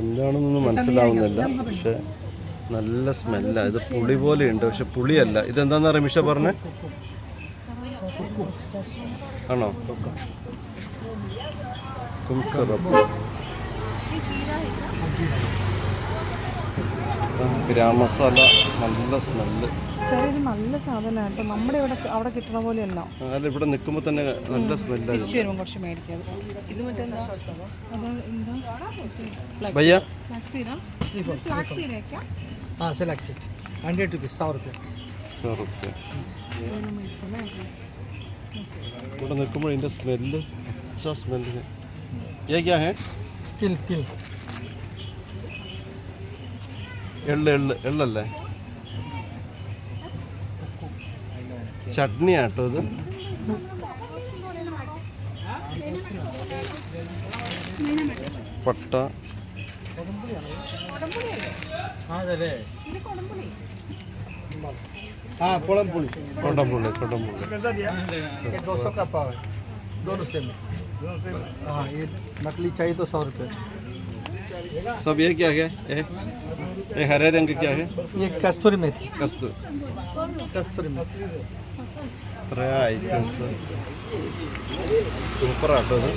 എന്താണെന്നൊന്നും മനസ്സിലാവുന്നില്ല. പക്ഷെ നല്ല സ്മെല്ല. ഇത് പുളി പോലെ ഉണ്ട് പക്ഷെ പുളിയല്ല. ഇതെന്താന്ന് റമീഷ പറഞ്ഞേ? ആണോ? കുംസറപ്പ് ഗ്രാം മസാല നല്ല സ്മെല്ല്. സാറേ ഇത് നല്ല സാധനമാണ് കേട്ടോ നമ്മുടെ ഇവിടെ അവിടെ കിട്ടുന്ന പോലെയല്ല അല്ല ഇവിടെ നിൽക്കുമ്പോൾ തന്നെ നല്ല സ്മെല്ലായിരുന്നു തിരിച്ചു വരുമ്പോൾ കുറച്ച് മേടിക്കാം ഇത് മറ്റെന്താ അത് എന്താ ഭയ്യ ഫ്ലാക്സ് സീഡാ ഫ്ലാക്സ് സീഡ് വെക്കാം हाँ सेलेक्ट सीट हंड्रेड रुपीज़ सौ रुपये സോ റുപ്യ ഇവിടെ നിൽക്കുമ്പോൾ ഇതിൻ്റെ സ്മെല്ല് അച്ഛാ സ്മെല്ല് ഏ ക്യാ ഹേ तिल तिल എള്ള് എള്ള് എള്ളല്ലേ ചട്നി ആട്ടോ ഇത് പട്ട हाँ दे हाँ पोलम पुली കൊടംപുള്ളി കൊടംപുള്ളി ये दो सौ का पाव है दोनों सेम हाँ ये नकली चाहिए तो सौ रुपये सब ये क्या है ये ये हरे रंग क्या है ये कस्तूरी मेथी कस्तूर कस्तूरी मेथी ഇത്ര ഐറ്റംസ് സൂപ്പർ ആട്ടോ ഇത്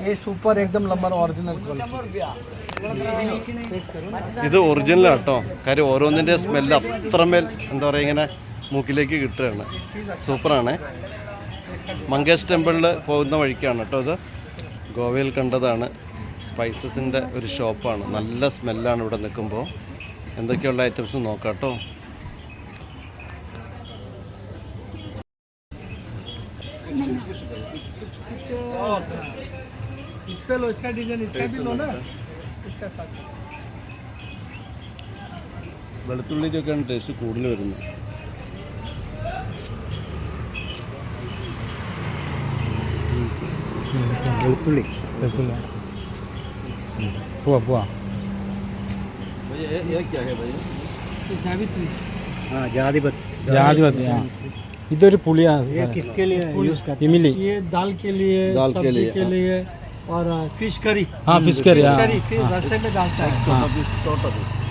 ये सुपर एकदम लंबर ओरिजिनल क्वालिटी टेस्ट करो ഇത് ഒറിജിനൽ ആട്ടോ കാര്യം ഓരോന്നിൻ്റെ സ്മെല്ല് അത്രമേൽ എന്താ പറയുക ഇങ്ങനെ മൂക്കിലേക്ക് കിട്ടുകയാണ് സൂപ്പറാണ് മങ്കേഷ് ടെമ്പിളിൽ പോകുന്ന വഴിക്കാണ് കേട്ടോ ഇത് ഗോവയിൽ കണ്ടതാണ് സ്പൈസസിൻ്റെ ഒരു ഷോപ്പാണ് നല്ല സ്മെല്ലാണ് ഇവിടെ നിൽക്കുമ്പോൾ എന്തൊക്കെയുള്ള ഐറ്റംസ് നോക്കാം കേട്ടോ इस पे लो इसका डिजाइन इसका भी लो ना इसका साथ വെളുത്തുള്ളിക്കൊക്കെയാണ് ടേസ്റ്റ് കൂടുതൽ വരുന്നത് വെളുത്തുള്ളി വെളുത്തുള്ളി പോവാ പോവാ ജാവിത്രി हाँ जादिपत इधर पुलिया ये किसके लिए यूज़ करते इमली ये दाल के लिए दाल के लिए के हाँ। लिए और फ़िश करी। हाँ फ़िश करी फ़िश हाँ। करी फ़िश हाँ। रस्से में डालता है।